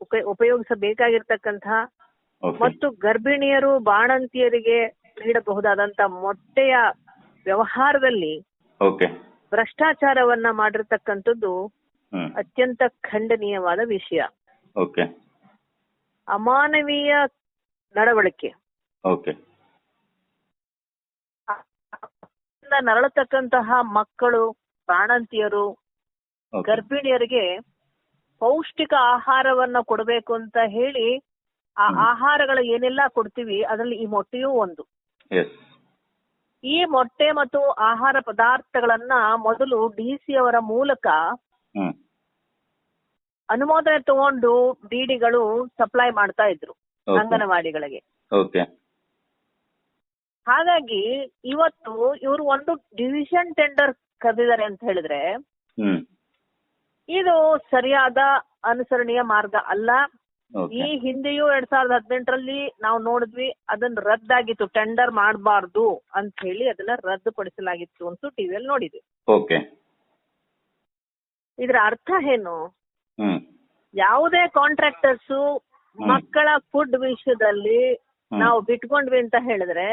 ಉಪ- ಉಪಯೋಗಿಸಬೇಕಾಗಿರ್ತಕ್ಕಂತಹ ಮತ್ತು ಗರ್ಭಿಣಿಯರು ಬಾಣಂತಿಯರಿಗೆ ನೀಡಬಹುದಾದಂತ ಮೊಟ್ಟೆಯ ವ್ಯವಹಾರದಲ್ಲಿ ಭ್ರಷ್ಟಾಚಾರವನ್ನ ಮಾಡಿರ್ತಕ್ಕಂಥದ್ದು ಅತ್ಯಂತ ಖಂಡನೀಯವಾದ ವಿಷಯ. ಓಕೆ. ಅಮಾನವೀಯ ನಡವಳಿಕೆ. ಓಕೆ. ನರಳತಕ್ಕಂತಹ ಮಕ್ಕಳು ಪ್ರಾಣಂತಿಯರು ಗರ್ಭಿಣಿಯರಿಗೆ ಪೌಷ್ಟಿಕ ಆಹಾರವನ್ನ ಕೊಡಬೇಕು ಅಂತ ಹೇಳಿ ಆ ಆಹಾರಗಳ ಏನೆಲ್ಲ ಕೊಡ್ತೀವಿ ಅದರಲ್ಲಿ ಈ ಮೊಟ್ಟೆಯೂ ಒಂದು. ಈ ಮೊಟ್ಟೆ ಮತ್ತು ಆಹಾರ ಪದಾರ್ಥಗಳನ್ನ ಮೊದಲು ಡಿ ಸಿ ಅವರ ಮೂಲಕ ಅನುಮೋದನೆ ತಗೊಂಡು ಡಿಡಿಗಳು ಸಪ್ಲೈ ಮಾಡ್ತಾ ಇದ್ರು ಅಂಗನವಾಡಿಗಳಿಗೆ. ಹಾಗಾಗಿ ಇವತ್ತು ಇವರು ಒಂದು ಡಿವಿಷನ್ ಟೆಂಡರ್ ಕರೆದಿದ್ದಾರೆ ಅಂತ ಹೇಳಿದ್ರೆ ಹ್ಮ್. ಇದು ಸರಿಯಾದ ಅನುಸರಣೀಯ ಮಾರ್ಗ ಅಲ್ಲ. ಈ ಹಿಂದೆಯೂ ಎರಡ್ ಸಾವಿರದ ಹದಿನೆಂಟರಲ್ಲಿ ನಾವು ನೋಡಿದ್ವಿ ಅದನ್ನ ರದ್ದಾಗಿತ್ತು ಟೆಂಡರ್ ಮಾಡಬಾರ್ದು ಅಂತ ಹೇಳಿ ಅದನ್ನ ರದ್ದುಪಡಿಸಲಾಗಿತ್ತು ಅಂತ ಟಿವಿಯಲ್ಲಿ ನೋಡಿದ್ವಿ. ಓಕೆ ಇದರ ಅರ್ಥ ಏನು? ಯಾವುದೇ ಕಾಂಟ್ರಾಕ್ಟರ್ಸ್ ಮಕ್ಕಳ ಫುಡ್ ವಿಷಯದಲ್ಲಿ ನಾವು ಬಿಟ್ಕೊಂಡ್ವಿ ಅಂತ ಹೇಳಿದ್ರೆ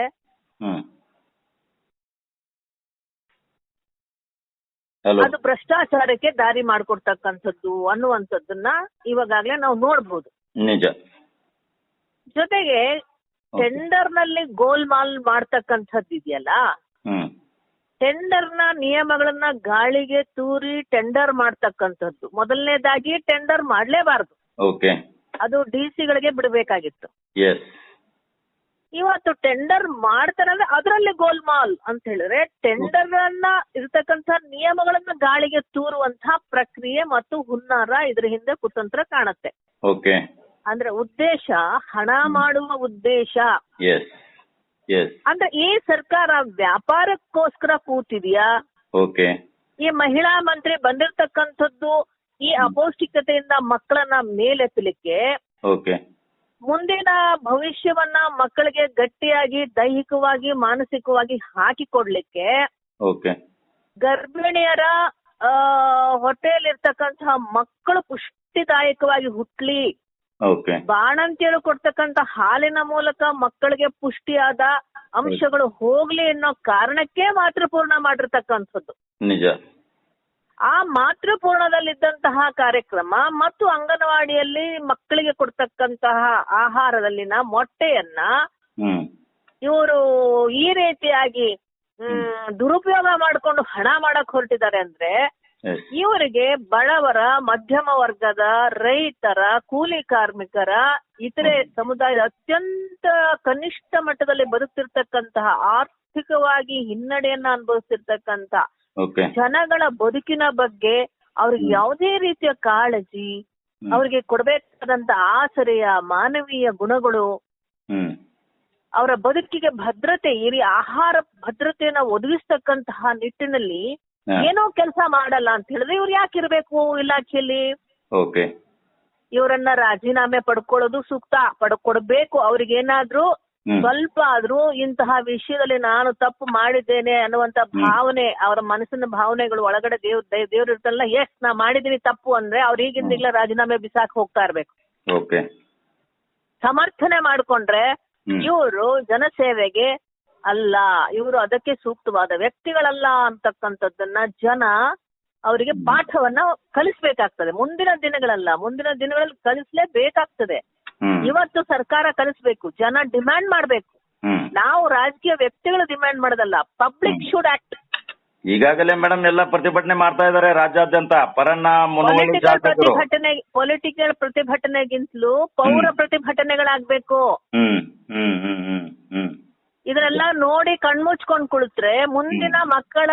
ಅದು ಭ್ರಷ್ಟಾಚಾರಕ್ಕೆ ದಾರಿ ಮಾಡ್ಕೊಡ್ತಕ್ಕಂಥದ್ದು ಅನ್ನುವಂಥದ್ದನ್ನ ಇವಾಗಾಗ್ಲೇ ನಾವು ನೋಡ್ಬೋದು. ನಿಜ. ಜೊತೆಗೆ ಟೆಂಡರ್ನಲ್ಲಿ ಗೋಲ್ಮಾಲ್ ಮಾಡ್ತಕ್ಕಂಥದ್ದು ಇದೆಯಲ್ಲ? ಟೆಂಡರ್ನ ನಿಯಮಗಳನ್ನ ಗಾಳಿಗೆ ತೂರಿ ಟೆಂಡರ್ ಮಾಡ್ತಕ್ಕಂಥದ್ದು. ಮೊದಲನೇದಾಗಿ ಟೆಂಡರ್ ಮಾಡಲೇಬಾರದು. ಓಕೆ ಅದು ಡಿ ಗಳಿಗೆ ಬಿಡಬೇಕಾಗಿತ್ತು. ಇವತ್ತು ಟೆಂಡರ್ ಮಾಡ್ತಾರಂದ್ರೆ ಅದರಲ್ಲಿ ಗೋಲ್ಮಾಲ್ ಅಂತ ಹೇಳಿದ್ರೆ ಟೆಂಡರ್ ಅನ್ನ ಇರ್ತಕ್ಕಂಥ ನಿಯಮಗಳನ್ನ ಗಾಳಿಗೆ ತೂರುವಂತಹ ಪ್ರಕ್ರಿಯೆ ಮತ್ತು ಹುನ್ನಾರ ಇದ್ರ ಹಿಂದೆ ಕುತಂತ್ರ ಕಾಣುತ್ತೆ. ಓಕೆ ಅಂದ್ರೆ ಉದ್ದೇಶ ಹಣ ಮಾಡುವ ಉದ್ದೇಶ. ಅಂದ್ರೆ ಈ ಸರ್ಕಾರ ವ್ಯಾಪಾರಕ್ಕೋಸ್ಕರ ಕೂತಿದ್ಯಾ? ಓಕೆ ಈ ಮಹಿಳಾ ಮಂತ್ರಿ ಬಂದಿರತಕ್ಕಂಥದ್ದು ಈ ಅಪೌಷ್ಟಿಕತೆಯಿಂದ ಮಕ್ಕಳನ್ನ ಮೇಲೆತ್ತಲಿಕ್ಕೆ ಓಕೆ ಮುಂದಿನ ಭವಿಷ್ಯವನ್ನ ಮಕ್ಕಳಿಗೆ ಗಟ್ಟಿಯಾಗಿ ದೈಹಿಕವಾಗಿ ಮಾನಸಿಕವಾಗಿ ಹಾಕಿಕೊಡ್ಲಿಕ್ಕೆ ಗರ್ಭಿಣಿಯರ ಆ ಹೊಟ್ಟೆಯಲ್ಲಿರ್ತಕ್ಕಂತಹ ಮಕ್ಕಳು ಪುಷ್ಟಿದಾಯಕವಾಗಿ ಹುಟ್ಲಿ. ಬಾಣಂತಿಯರು ಕೊಡ್ತಕ್ಕಂತ ಹಾಲಿನ ಮೂಲಕ ಮಕ್ಕಳಿಗೆ ಪುಷ್ಟಿಯಾದ ಅಂಶಗಳು ಹೋಗ್ಲಿ ಅನ್ನೋ ಕಾರಣಕ್ಕೆ ಮಾತೃಪೂರ್ಣ ಮಾಡಿರ್ತಕ್ಕಂಥದ್ದು. ನಿಜ. ಆ ಮಾತೃಪೂರ್ಣದಲ್ಲಿದ್ದಂತಹ ಕಾರ್ಯಕ್ರಮ ಮತ್ತು ಅಂಗನವಾಡಿಯಲ್ಲಿ ಮಕ್ಕಳಿಗೆ ಕೊಡ್ತಕ್ಕಂತಹ ಆಹಾರದಲ್ಲಿನ ಮೊಟ್ಟೆಯನ್ನ ಇವರು ಈ ರೀತಿಯಾಗಿ ದುರುಪಯೋಗ ಮಾಡ್ಕೊಂಡು ಹಣ ಮಾಡಕ್ ಹೊರಟಿದ್ದಾರೆ ಅಂದ್ರೆ ಇವರಿಗೆ ಬಡವರ ಮಧ್ಯಮ ವರ್ಗದ ರೈತರ ಕೂಲಿ ಕಾರ್ಮಿಕರ ಇತರೆ ಸಮುದಾಯದ ಅತ್ಯಂತ ಕನಿಷ್ಠ ಮಟ್ಟದಲ್ಲಿ ಬದುಕ್ತಿರ್ತಕ್ಕಂತಹ ಆರ್ಥಿಕವಾಗಿ ಹಿನ್ನಡೆಯನ್ನ ಅನುಭವಿಸ್ತಿರ್ತಕ್ಕಂತ ಓಕೆ ಜನಗಳ ಬದುಕಿನ ಬಗ್ಗೆ ಅವ್ರಿಗೆ ಯಾವುದೇ ರೀತಿಯ ಕಾಳಜಿ. ಅವ್ರಿಗೆ ಕೊಡಬೇಕಾದಂತ ಆಸರೆಯ ಮಾನವೀಯ ಗುಣಗಳು ಅವರ ಬದುಕಿಗೆ ಭದ್ರತೆ ಇರಿ ಆಹಾರ ಭದ್ರತೆಯನ್ನ ಒದಗಿಸ್ತಕ್ಕಂತಹ ನಿಟ್ಟಿನಲ್ಲಿ ಏನೋ ಕೆಲಸ ಮಾಡಲ್ಲ ಅಂತ ಹೇಳಿದ್ರೆ ಇವ್ರು ಯಾಕೆ ಇರ್ಬೇಕು ಇಲಾಖೆಯಲ್ಲಿ? ಓಕೆ ಇವರನ್ನ ರಾಜೀನಾಮೆ ಪಡ್ಕೊಳ್ಳೋದು ಸೂಕ್ತ ಪಡ್ಕೊಡ್ಬೇಕು. ಅವ್ರಿಗೆ ಏನಾದ್ರೂ ಹ್ಮ್ ಸ್ವಲ್ಪ ಆದ್ರೂ ಇಂತಹ ವಿಷಯದಲ್ಲಿ ನಾನು ತಪ್ಪು ಮಾಡಿದ್ದೇನೆ ಅನ್ನುವಂತ ಭಾವನೆ ಅವರ ಮನಸ್ಸಿನ ಭಾವನೆಗಳು ಒಳಗಡೆ ದೇವ್ ದೇವ್ರ ಇರ್ತಲ್ಲ ಎಸ್ ನಾ ಮಾಡಿದೀನಿ ತಪ್ಪು ಅಂದ್ರೆ ಅವ್ರ ಈಗಿಂದೀಗ್ಲೇ ರಾಜೀನಾಮೆ ಬಿಸಾಕ್ ಹೋಗ್ತಾ ಇರ್ಬೇಕು. ಸಮರ್ಥನೆ ಮಾಡ್ಕೊಂಡ್ರೆ. ಇವರು ಜನಸೇವೆಗೆ ಅಲ್ಲ ಇವರು ಅದಕ್ಕೆ ಸೂಕ್ತವಾದ ವ್ಯಕ್ತಿಗಳಲ್ಲ ಅಂತಕ್ಕಂಥದ್ದನ್ನ ಜನ ಅವರಿಗೆ ಪಾಠವನ್ನ ಕಲಿಸ್ಬೇಕಾಗ್ತದೆ. ಮುಂದಿನ ದಿನಗಳಲ್ಲ ಮುಂದಿನ ದಿನಗಳಲ್ಲಿ ಕಲಿಸ್ಲೇಬೇಕಾಗ್ತದೆ. ಇವತ್ತು ಸರ್ಕಾರ ಕಲಿಸ್ಬೇಕು ಜನ ಡಿಮ್ಯಾಂಡ್ ಮಾಡ್ಬೇಕು. ನಾವು ರಾಜಕೀಯ ವ್ಯಕ್ತಿಗಳು ಡಿಮ್ಯಾಂಡ್ ಮಾಡೋದಲ್ಲ ಪಬ್ಲಿಕ್ ಶುಡ್ ಆಕ್ಟ್ ಈಗಾಗಲೇ ಮೇಡಮ್ ಎಲ್ಲ ಪ್ರತಿಭಟನೆ ಮಾಡ್ತಾ ಇದ್ದಾರೆ ರಾಜ್ಯಾದ್ಯಂತ ಪರನ್ನ ಪೊಲಿಟಿಕಲ್ ಪ್ರತಿಭಟನೆ ಪೊಲಿಟಿಕಲ್ ಪ್ರತಿಭಟನೆಗಿಂತಲೂ ಪೌರ ಪ್ರತಿಭಟನೆಗಳಾಗ್ಬೇಕು. ಇದನ್ನೆಲ್ಲ ನೋಡಿ ಕಣ್ಮುಚ್ಕೊಂಡ್ ಕುಳಿತ್ರೆ ಮುಂದಿನ ಮಕ್ಕಳ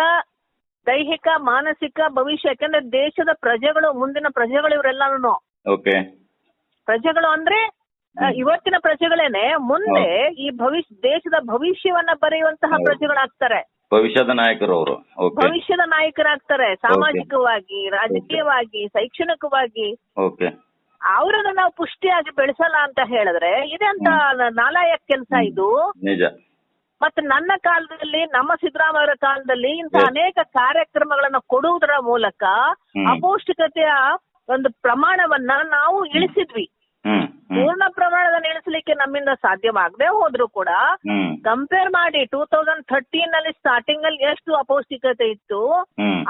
ದೈಹಿಕ ಮಾನಸಿಕ ಭವಿಷ್ಯ ಯಾಕಂದ್ರೆ ದೇಶದ ಪ್ರಜೆಗಳು ಮುಂದಿನ ಪ್ರಜೆಗಳು ಇವರೆಲ್ಲಾನು ಓಕೆ. ಪ್ರಜೆಗಳು ಅಂದ್ರೆ ಇವತ್ತಿನ ಪ್ರಜೆಗಳೇನೆ ಮುಂದೆ ಈ ಭವಿಷ್ಯ ದೇಶದ ಭವಿಷ್ಯವನ್ನ ಬರೆಯುವಂತಹ. ಪ್ರಜೆಗಳಾಗ್ತಾರೆ. ಭವಿಷ್ಯದ ನಾಯಕರು ಅವರು. ಭವಿಷ್ಯದ ನಾಯಕರಾಗ್ತಾರೆ ಸಾಮಾಜಿಕವಾಗಿ ರಾಜಕೀಯವಾಗಿ ಶೈಕ್ಷಣಿಕವಾಗಿ. ಅವರನ್ನು ನಾವು ಪುಷ್ಟಿಯಾಗಿ ಬೆಳೆಸಲ್ಲ ಅಂತ ಹೇಳಿದ್ರೆ ಇದೆಂತ ನಾಲಾಯಕ್ ಕೆಲಸ ಇದು. ನಿಜ. ಮತ್ತೆ ನನ್ನ ಕಾಲದಲ್ಲಿ ನಮ್ಮ ಸಿದ್ದರಾಮಯ್ಯ ಕಾಲದಲ್ಲಿ ಇಂತಹ ಅನೇಕ ಕಾರ್ಯಕ್ರಮಗಳನ್ನ ಕೊಡುವುದರ ಮೂಲಕ ಅಪೌಷ್ಟಿಕತೆಯ ಒಂದು ಪ್ರಮಾಣವನ್ನ ನಾವು ಇಳಿಸಿದ್ವಿ ಹ್ಮ್ ಹ್ಮ್ ಪೂರ್ಣ ಪ್ರಮಾಣದಲ್ಲಿ ನಮ್ಮಿಂದ ಸಾಧ್ಯವಾಗದೆ ಹೋದ್ರು ಕೂಡ ಕಂಪೇರ್ ಮಾಡಿ ಟೂ ತೌಸಂಡ್ ಥರ್ಟೀನ್ ಅಲ್ಲಿ ಸ್ಟಾರ್ಟಿಂಗ್ ಅಲ್ಲಿ ಎಷ್ಟು ಅಪೌಷ್ಟಿಕತೆ ಇತ್ತು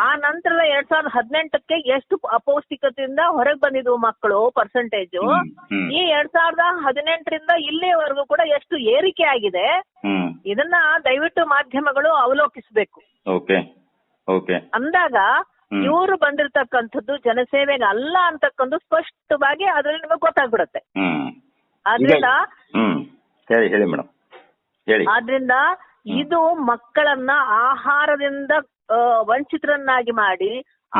ಆ ನಂತರ ಎರಡ್ ಸಾವಿರದ ಹದಿನೆಂಟಕ್ಕೆ ಎಷ್ಟು ಅಪೌಷ್ಟಿಕತೆಯಿಂದ ಹೊರಗೆ ಬಂದಿದ್ವು ಮಕ್ಕಳು ಪರ್ಸೆಂಟೇಜ್. ಈ ಎರಡ್ ಸಾವಿರದ ಹದಿನೆಂಟರಿಂದ ಇಲ್ಲಿವರೆಗೂ ಕೂಡ ಎಷ್ಟು ಏರಿಕೆ ಆಗಿದೆ ಇದನ್ನ ದಯವಿಟ್ಟು ಮಾಧ್ಯಮಗಳು ಅವಲೋಕಿಸಬೇಕು. ಅಂದಾಗ. ಇವರು ಬಂದಿರತಕ್ಕಂಥದ್ದು ಜನಸೇವೆಗೆ ಅಲ್ಲ ಅಂತಕ್ಕಂಥ ಸ್ಪಷ್ಟವಾಗಿ ಅದ್ರಲ್ಲಿ ನಿಮಗೆ ಗೊತ್ತಾಗ್ಬಿಡುತ್ತೆ. ಆದ್ರಿಂದ ಹ್ಮ್. ಹೇಳಿ ಹೇಳಿ ಮೇಡಮ್. ಹೇಳಿ. ಆದ್ರಿಂದ ಇದು ಮಕ್ಕಳನ್ನ ಆಹಾರದಿಂದ ವಂಚಿತರನ್ನಾಗಿ ಮಾಡಿ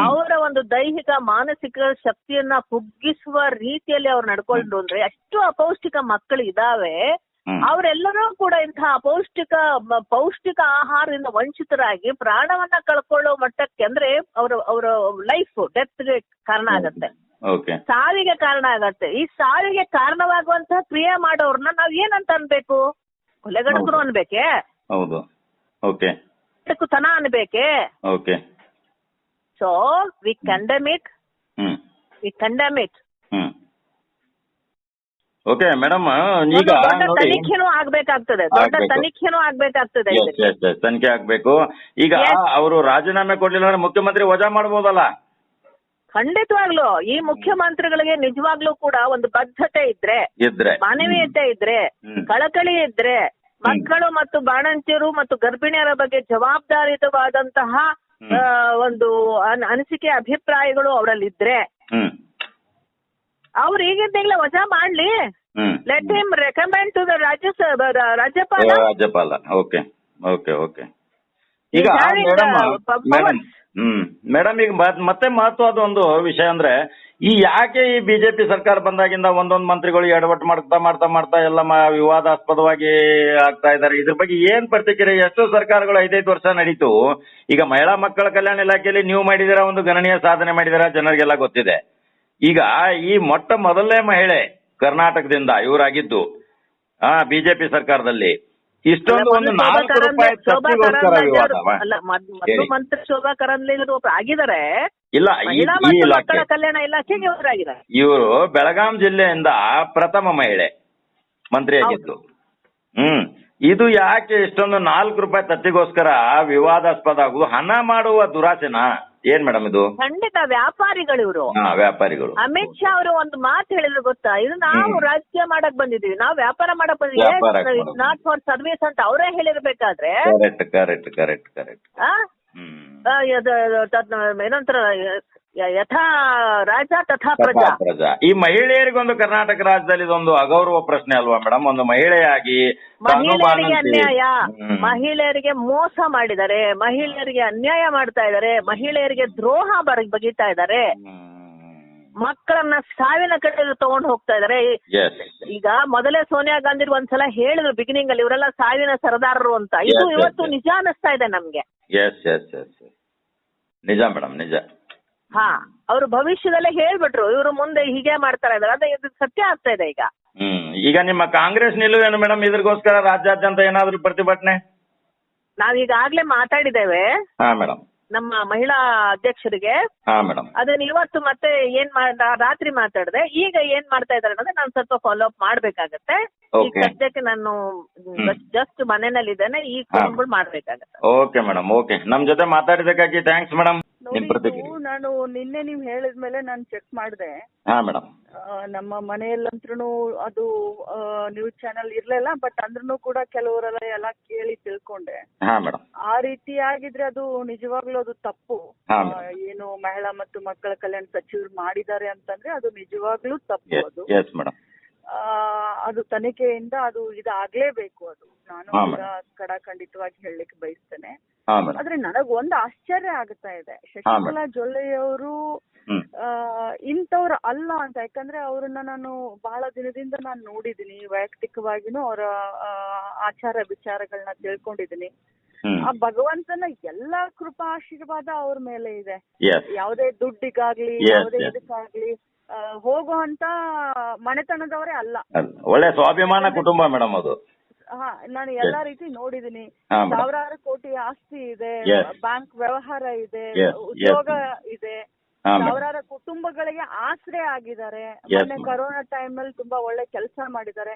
ಅವರ ಒಂದು ದೈಹಿಕ ಮಾನಸಿಕ ಶಕ್ತಿಯನ್ನ ಕುಗ್ಗಿಸುವ ರೀತಿಯಲ್ಲಿ ಅವ್ರು ನಡ್ಕೊಂಡ್ರು ಅಂದ್ರೆ ಎಷ್ಟು ಅಪೌಷ್ಟಿಕ ಮಕ್ಕಳು ಇದಾವೆ. ಅವರೆಲ್ಲರೂ ಕೂಡ ಇಂತಹ ಅಪೌಷ್ಟಿಕ ಪೌಷ್ಟಿಕ ಆಹಾರದಿಂದ ವಂಚಿತರಾಗಿ ಪ್ರಾಣವನ್ನ ಕಳ್ಕೊಳ್ಳೋ ಮಟ್ಟಕ್ಕೆ ಅಂದ್ರೆ ಅವರ ಅವರ ಲೈಫ್ ಡೆತ್ಗೆ ಕಾರಣ ಆಗತ್ತೆ. ಸಾವಿಗೆ ಕಾರಣ ಆಗತ್ತೆ. ಈ ಸಾವಿಗೆ ಕಾರಣವಾಗುವಂತಹ ಕ್ರಿಯೆ ಮಾಡೋರ್ನ ನಾವ್ ಏನಂತ ಅನ್ಬೇಕು? ಕೊಲೆಗಡಕರು ಅನ್ಬೇಕೆ? ಹೌದು. ಓಕೆ ತನ ಅನ್ಬೇಕೆ? Okay so we condemn it we condemn it hmm. Okay madam ಈಗ ತನಿಖೆನೂ ಆಗ್ಬೇಕಾಗ್ತದೆ. ದೊಡ್ಡ ತನಿಖೆನೂ ಆಗ್ಬೇಕಾಗ್ತದೆ. ತನಿಖೆ ಆಗ್ಬೇಕು. ಈಗ ಅವರು ರಾಜೀನಾಮೆ ಕೊಡ್ಲಿಲ್ಲ ಅಂದ್ರೆ ಮುಖ್ಯಮಂತ್ರಿ ವಜಾ ಮಾಡ್ಬೋದಲ್ಲ? ಖಂಡಿತವಾಗ್ಲು ಈ ಮುಖ್ಯಮಂತ್ರಿಗಳಿಗೆ ನಿಜವಾಗ್ಲೂ ಕೂಡ ಒಂದು ಬದ್ಧತೆ ಇದ್ರೆ ಇದ್ರೆ. ಮಾನವೀಯತೆ ಇದ್ರೆ ಕಳಕಳಿ ಇದ್ರೆ ಮಕ್ಕಳು ಮತ್ತು ಬಾಣಂತಿಯರು ಮತ್ತು ಗರ್ಭಿಣಿಯರ ಬಗ್ಗೆ ಜವಾಬ್ದಾರಿಯುತವಾದಂತಹ ಒಂದು ಅನ್- ಅನಿಸಿಕೆ ಅಭಿಪ್ರಾಯಗಳು ಅವರಲ್ಲಿ ಇದ್ರೆ ಅವ್ರು ಈಗಿದ್ದಾಗಲೇ ವಜಾ ಮಾಡ್ಲಿ. Let him recommend to the ರಾಜ್ಯ ರಾಜ್ಯಪಾಲ. ರಾಜ್ಯಪಾಲ. ಓಕೆ. Okay okay. ಈಗ ಹ್ಮ್. ಮೇಡಮ್, ಈಗ ಮತ್- ಮತ್ತೆ ಮಹತ್ವದ ಒಂದು ವಿಷಯ ಅಂದ್ರೆ, ಈ ಯಾಕೆ ಈ ಬಿಜೆಪಿ ಸರ್ಕಾರ ಬಂದಾಗಿಂದ ಒಂದೊಂದು ಮಂತ್ರಿಗಳು ಎಡವಟ್ಟು ಮಾಡ್ತಾ ಮಾಡ್ತಾ ಮಾಡ್ತಾ ಎಲ್ಲ ವಿವಾದಾಸ್ಪದವಾಗಿ ಆಗ್ತಾ ಇದ್ದಾರೆ. ಇದ್ರ ಬಗ್ಗೆ ಏನ್ ಪ್ರತಿಕ್ರಿಯೆ? ಎಷ್ಟೋ ಸರ್ಕಾರಗಳು ಐದೈದು ವರ್ಷ ನಡೀತು. ಈಗ ಮಹಿಳಾ ಮಕ್ಕಳ ಕಲ್ಯಾಣ ಇಲಾಖೆಯಲ್ಲಿ ನೀವು ಮಾಡಿದಿರ ಒಂದು ಗಣನೀಯ ಸಾಧನೆ ಮಾಡಿದಿರ ಜನರಿಗೆಲ್ಲ ಗೊತ್ತಿದೆ. ಈಗ ಈ ಮೊಟ್ಟ ಮೊದಲನೇ ಮಹಿಳೆ ಕರ್ನಾಟಕದಿಂದ, ಇವರಾಗಿದ್ದು, ಆ ಬಿಜೆಪಿ ಸರ್ಕಾರದಲ್ಲಿ ಇಷ್ಟೊಂದು ಒಂದು ನಾಲ್ಕು ರೂಪಾಯಿ ತಪ್ಪಿಗೋಸ್ಕರ ವಿವಾದ ಅಲ್ಲ ಮೊದ್ಲು. ಮಂತ್ರಿ ಶೋಭಾ ಕರಂದ್ಲಾಜೆ ಒಬ್ರು ಆಗಿದ್ದಾರೆ. ಇಲ್ಲ ಈ ಮಕ್ಕಳ ಕಲ್ಯಾಣ ಇಲಾಖೆಗೆ ಇವರಾಗಿದ್ದಾರೆ ಇವರು ಬೆಳಗಾಂ ಜಿಲ್ಲೆಯಿಂದ ಪ್ರಥಮ ಮಹಿಳೆ ಮಂತ್ರಿಯಾಗಿದ್ದು ಹ್ಮ್. ಇದು ಯಾಕೆ ಇಷ್ಟೊಂದು ನಾಲ್ಕು ರೂಪಾಯಿ ತತ್ತಿಗೋಸ್ಕರ ವಿವಾದಾಸ್ಪದ ಆಗುದು ಹಣ ಮಾಡುವ ದುರಾಸೆನಾ? ಏನ್ ಮೇಡಮ್ ಇದು? ಖಂಡಿತ ವ್ಯಾಪಾರಿಗಳು ಇವರು. ಹಾ ವ್ಯಾಪಾರಿಗಳು. ಅಮಿತ್ ಶಾ ಅವರು ಒಂದು ಮಾತು ಹೇಳಿದ್ರು ಗೊತ್ತಾ? ಇದು ನಾವು ಹ್ಮ್. ರಾಜಕೀಯ ಮಾಡಕ್ ಬಂದಿದೀವಿ ನಾವು ವ್ಯಾಪಾರ ಮಾಡಕ್ ಬಂದಿದ್ದೀವಿ. ಮಾಡಕ್ ನಾಟ್ ಫಾರ್ ಸರ್ವಿಸ್ ಅಂತ ಅವರೇ ಹೇಳಿರ್ಬೇಕಾದ್ರೆ ಕರೆಕ್ಟ್ ಕರೆಕ್ಟ್ ಕರೆಕ್ಟ್ ಕರೆಕ್ಟ್ ಆ? ಹ್ಮ್. ಆ, ಯದ- ತದ್- ಏನಂತಾರ ಯ- ಯಥಾ ರಾಜ ತಥಾ ಪ್ರಜಾ. ಪ್ರಜಾ. ಈ ಮಹಿಳೆಯರಿಗೊಂದು ಕರ್ನಾಟಕ ರಾಜ್ಯದಲ್ಲಿ ಇದೊಂದು ಅಗೌರವ ಪ್ರಶ್ನೆ ಅಲ್ವಾ ಮೇಡಮ್ ಒಂದು ಮಹಿಳೆಯಾಗಿ ಮಹಿಳೆಯರಿಗೆ ಅನ್ಯಾಯ. ಮಹಿಳೆಯರಿಗೆ ಮೋಸ ಮಾಡಿದ್ದಾರೆ. ಮಹಿಳೆಯರಿಗೆ ಅನ್ಯಾಯ ಮಾಡ್ತಾ ಇದ್ದಾರೆ. ಮಹಿಳೆಯರಿಗೆ ದ್ರೋಹ ಬಗೀತಾ ಇದ್ದಾರೆ. ಮಕ್ಕಳನ್ನ ಸಾವಿನ ಕಡೆ ತಗೊಂಡು ಹೋಗ್ತಾ ಇದಾರೆ. ಈಗ ಮೊದಲೇ ಸೋನಿಯಾ ಗಾಂಧಿ ಒಂದ್ಸಲ ಹೇಳಿದ್ರು ಬಿಗಿನಿಂಗ್ ಅಲ್ಲಿ ಇವರೆಲ್ಲ ಸಾವಿನ ಸರದಾರರು ಅಂತ. ಇದು ಇವತ್ತು. ನಿಜ ಅನಿಸ್ತಾ ಇದೆ ನಮ್ಗೆ. ನಿಜ ಮೇಡಮ್ ನಿಜ. ಹಾ ಅವ್ರು ಭವಿಷ್ಯದಲ್ಲೇ ಹೇಳ್ಬಿಟ್ರು. ಇವರು ಮುಂದೆ ಹೀಗೆ ಮಾಡ್ತಾರೆ ಇದಾರೆ ಅದೇ ಇದು ಸತ್ಯ ಆಗ್ತಾ ಇದೆ ಈಗ. ಹ್ಮ್. ಈಗ ನಿಮ್ಮ ಕಾಂಗ್ರೆಸ್ ನಿಲುವೇನು ಮೇಡಮ್ ಇದ್ರಗೋಸ್ಕರ ರಾಜ್ಯಾದ್ಯಂತ ಏನಾದ್ರು ಪ್ರತಿಭಟನೆ? ನಾವೀಗಾಗ್ಲೇ ಮಾತಾಡಿದ್ದೇವೆ. ಹಾ ಮೇಡಮ್. ನಮ್ಮ ಮಹಿಳಾ ಅಧ್ಯಕ್ಷರಿಗೆ. ಹಾ ಮೇಡಮ್. ಅದನ್ನ ಇವತ್ತು ಮತ್ತೆ ಏನ್ ಮಾಡ ರಾತ್ರಿ ಮಾತಾಡಿದೆ. ಈಗ ಏನ್ ಮಾಡ್ತಾ ಇದಾರೆ ಅನ್ನೋದೇ ನಾನು ಸ್ವಲ್ಪ ಫಾಲೋ ಅಪ್ ಮಾಡ್ಬೇಕಾಗತ್ತೆ. ಈಗ Okay. ಸದ್ಯಕ್ಕೆ ನಾನು. ಜಸ್ಟ್ ಮನೆಯಲ್ಲಿ ಇದ್ದೇನೆ ಈಗ ಹಾ. ಫೋನ್ಗಳು ಮಾಡ್ಬೇಕಾಗತ್ತೆ. Okay madam. ಓಕೆ ನಮ್ ಜೊತೆ ಮಾತಾಡಿದಕ್ಕಾಗಿ ಥ್ಯಾಂಕ್ಸ್ ಮೇಡಮ್. ನೋಡಿ ಇದು ನಾನು ನಿನ್ನೆ ನೀವ್ ಹೇಳಿದ್ಮೇಲೆ ನಾನು ಚೆಕ್ ಮಾಡಿದೆ. ಹಾ ಮೇಡಮ್ ನಮ್ಮ ಮನೆಯಲ್ಲಂತ್ರೂ ಅದು ನ್ಯೂಸ್ ಚಾನೆಲ್ ಇರ್ಲಿಲ್ಲ ಬಟ್ ಅಂದ್ರೂ ಕೂಡ ಕೆಲವರೆಲ್ಲ ಎಲ್ಲ ಕೇಳಿ ತಿಳ್ಕೊಂಡೆ. ಹಾ ಮೇಡಮ್ ಆ ರೀತಿ ಆಗಿದ್ರೆ ಅದು ನಿಜವಾಗ್ಲೂ ಅದು ತಪ್ಪು. ಹಾ, ಆ, ಏನು ಮಹಿಳಾ ಮತ್ತು ಮಕ್ಕಳ ಕಲ್ಯಾಣ ಸಚಿವರು ಮಾಡಿದ್ದಾರೆ ಅಂತಂದ್ರೆ ಅದು ನಿಜವಾಗ್ಲೂ ತಪ್ಪು ಅದು. ಎಸ್ ಮೇಡಮ್ ಆ, ಅದು ತನಿಖೆಯಿಂದ ಅದು ಇದಾಗ್ಲೇಬೇಕು ಅದು. ನಾನು ಹಾ, ಕೂಡ ಕಡಾಖಂಡಿತವಾಗಿ ಹೇಳಲಿಕ್ಕೆ ಬಯಸ್ತೇನೆ. ಆದ್ರೆ ನನಗ್ ಒಂದು ಆಶ್ಚರ್ಯ ಆಗ್ತಾ ಇದೆ. ಶಶಿಕಲಾ ಜೊಲ್ಲೆಯವರು ಇಂಥವ್ರ ಅಲ್ಲ ಅಂತ. ಯಾಕಂದ್ರೆ ಅವ್ರನ್ನ ನಾನು ಬಹಳ ದಿನದಿಂದ ನಾನು ನೋಡಿದೀನಿ ವೈಯಕ್ತಿಕವಾಗಿನೂ ಅವರ ಆಚಾರ ವಿಚಾರಗಳನ್ನ ತಿಳ್ಕೊಂಡಿದೀನಿ ಆ ಭಗವಂತನ ಎಲ್ಲಾ ಕೃಪಾ ಆಶೀರ್ವಾದ ಅವ್ರ ಮೇಲೆ ಇದೆ. ಯಾವುದೇ ದುಡ್ಡಿಗಾಗ್ಲಿ ಯಾವುದೇ. ಇದಕ್ಕಾಗ್ಲಿ ಹೋಗುವಂತ ಮನೆತನದವರೇ ಅಲ್ಲ. ಒಳ್ಳೆ ಸ್ವಾಭಿಮಾನ ಕುಟುಂಬ ಮೇಡಮ್ ಅದು. ಹಾ ನಾನು ಎಲ್ಲಾ ರೀತಿ ನೋಡಿದೀನಿ. ಸಾವಿರಾರು ಕೋಟಿ ಆಸ್ತಿ ಇದೆ ಬ್ಯಾಂಕ್ ವ್ಯವಹಾರ ಇದೆ ಉದ್ಯೋಗ ಇದೆ. ಸಾವಿರಾರು ಕುಟುಂಬಗಳಿಗೆ ಆಸರೆ ಆಗಿದ್ದಾರೆ. ಮೊನ್ನೆ ಕೊರೋನಾ ಟೈಮ್ ಅಲ್ಲಿ ತುಂಬಾ ಒಳ್ಳೆ ಕೆಲಸ ಮಾಡಿದ್ದಾರೆ.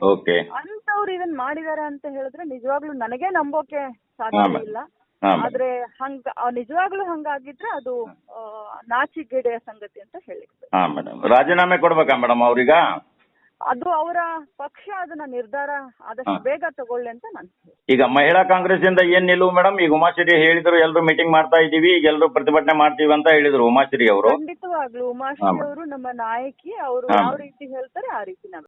ಅಂತವ್ರು ಇದನ್ ಮಾಡಿದ್ದಾರೆ ಅಂತ ಹೇಳಿದ್ರೆ ನಿಜವಾಗ್ಲೂ ನನಗೆ ನಂಬೋಕೆ ಸಾಧ್ಯ ಇಲ್ಲ. ಆದ್ರೆ ಹಂಗ ನಿಜವಾಗ್ಲೂ ಹಂಗಾಗಿದ್ರೆ ಅದು ನಾಚಿಗೆಡೆಯ ಸಂಗತಿ ಅಂತ ಹೇಳಿ ರಾಜೀನಾಮೆ ಕೊಡ್ಬೇಕಾ ಮೇಡಮ್ ಅವ್ರೀಗ? ಅದು ಅವರ ಪಕ್ಷ ಅದನ್ನ ನಿರ್ಧಾರ ಆದಷ್ಟು ಬೇಗ ತಗೊಳ್ಳಿ ಅಂತ ನಾನು ಈಗ ಮಹಿಳಾ ಕಾಂಗ್ರೆಸ್ ಇಂದ ಏನ್ ನಿಲುವು ಮೇಡಮ್? ಈಗ ಉಮಾಶ್ರೀ ಹೇಳಿದ್ರು ಎಲ್ರು ಮೀಟಿಂಗ್ ಮಾಡ್ತಾ ಇದೀವಿ ಈಗ ಎಲ್ರು ಪ್ರತಿಭಟನೆ ಮಾಡ್ತೀವಿ ಅಂತ ಹೇಳಿದ್ರು ಉಮಾಶ್ರೀ ಅವರು. ಖಂಡಿತವಾಗ್ಲು. ಉಮಾಶ್ರೀ. ಅವರು ನಮ್ಮ ನಾಯಕಿ ಅವರು ಯಾವ ರೀತಿ ಹೇಳ್ತಾರೆ ಆ ರೀತಿ ನಾವು